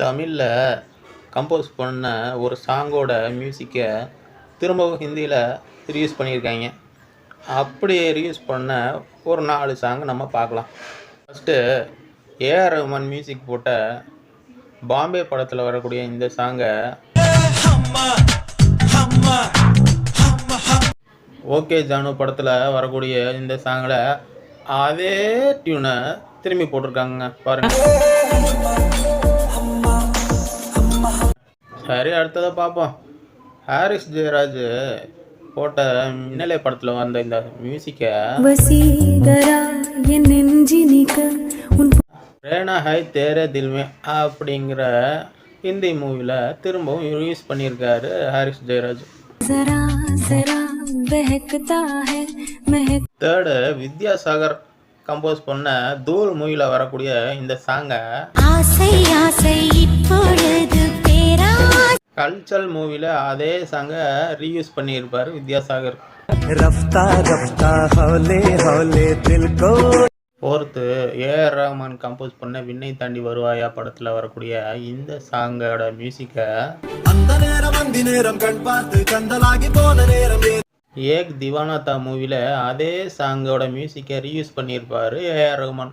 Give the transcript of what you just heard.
தமிழில் கம்போஸ் பண்ண ஒரு சாங்கோட மியூசிக்கை திரும்பவும் ஹிந்தியில் ரீயூஸ் பண்ணியிருக்காங்க. அப்படி ரீயூஸ் பண்ண ஒரு நாலு சாங் நம்ம பார்க்கலாம். ஃபஸ்ட்டு ஏஆர் ரஹ்மான் மியூசிக் போட்ட பாம்பே படத்தில் வரக்கூடிய இந்த சாங்கை ஓகே ஜானு படத்தில் வரக்கூடிய இந்த சாங்கில் அதே டியூனை திரும்பி போட்டிருக்காங்க பாருங்க. சரி அடுத்ததை பார்ப்போம் ஹாரிஸ் ஜெயராஜ் போட்ட மின்னலை படத்தில் வந்த இந்த மியூசிக்கை. ரேனா ஹை தேரே தில்மே அப்படிங்கிற ஹிந்தி மூவியில் திரும்பவும் யூஸ் பண்ணியிருக்காரு ஹாரிஸ் ஜெயராஜ். தேர்டு வித்யாசாகர் கம்போஸ் பண்ண தூள் மூவியில் வரக்கூடிய இந்த சாங்கை கல்ச்சரல் மூவில அதே சாங்க ரீயூஸ் பண்ணியிருப்பார் Vidyasagar. Fourth AR Rahman compose பண்ண விண்ணை தாண்டி வருவாயா படத்துல வரக்கூடிய இந்த சாங்கோட மியூசிக்க அந்த நேரம் தினநெறம் மியூசிக்கை ஏக் திவானா மூவில அதே சாங்கோட மியூசிக்க ரீயூஸ் பண்ணியிருப்பார் ஏஆர் ரஹ்மான்